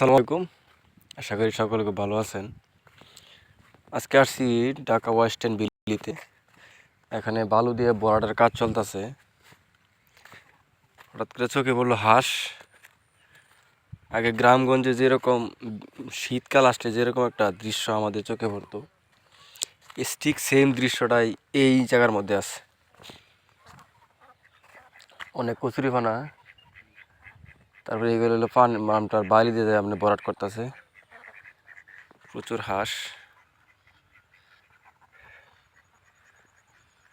আসসালামু আলাইকুম। আশা করি সকলে খুব ভালো আছেন। আজকে আসছি ঢাকা ওয়েস্টার্ন বিল্লিতে এখানে বালু দিয়ে বড়াটার কাজ চলতেছে। হঠাৎ করে চোখে বলল হাঁস। আগে গ্রামগঞ্জে যেরকম শীতকাল আসলে যেরকম একটা দৃশ্য আমাদের চোখে পড়তো ঠিক সেম দৃশ্যটাই এই জায়গার মধ্যে আছে। অনেক কচুরিপানা তারপরে এগুলো হলো পান আমটার বাইরে দিয়ে আপনি বরাট করতেছে। প্রচুর হাঁস।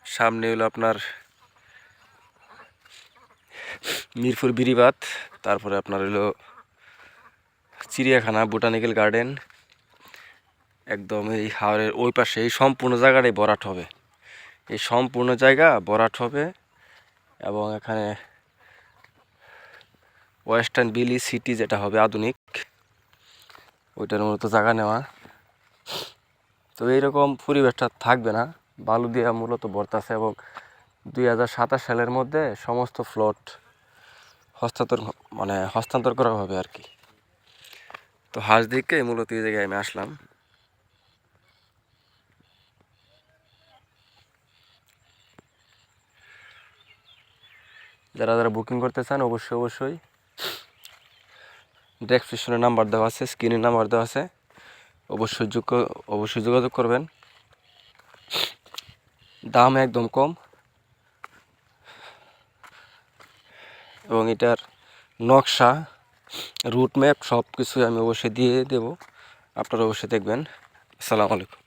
সামনে হলো আপনার মিরপুর বিরিবাত, তারপরে আপনার হলো চিড়িয়াখানা, বোটানিক্যাল গার্ডেন। একদম এই হাওড়ের ওই পাশে এই সম্পূর্ণ জায়গাটাই বরাট হবে। এই সম্পূর্ণ জায়গা বরাট হবে এবং এখানে ওয়েস্টার্ন বিলি সিটি যেটা হবে আধুনিক, ওইটার মূলত জায়গা নেওয়া। তো এইরকম পরিবেশটা থাকবে না। বালু দিয়ে মূলত বর্তাছে এবং দুই হাজার সাতাশ সালের মধ্যে সমস্ত ফ্লট হস্তান্তর মানে হস্তান্তর করা হবে আর কি। তো হাঁস দিকে মূলত এই জায়গায় আমি আসলাম। যারা যারা বুকিং করতে চান, অবশ্যই অবশ্যই। ডেসক্রিপশনে নাম্বার দেওয়া আছে, স্ক্রিনে নাম্বার দেওয়া আছে। অবশ্যই যোগ্য অবশ্যই যোগাযোগ করবেন। দাম একদম কম। এবং এটার নকশা রুট ম্যাপ সব কিছুই আমি অবশ্যই দিয়ে দেব। আপনারা অবশ্যই দেখবেন। আসসালামু আলাইকুম।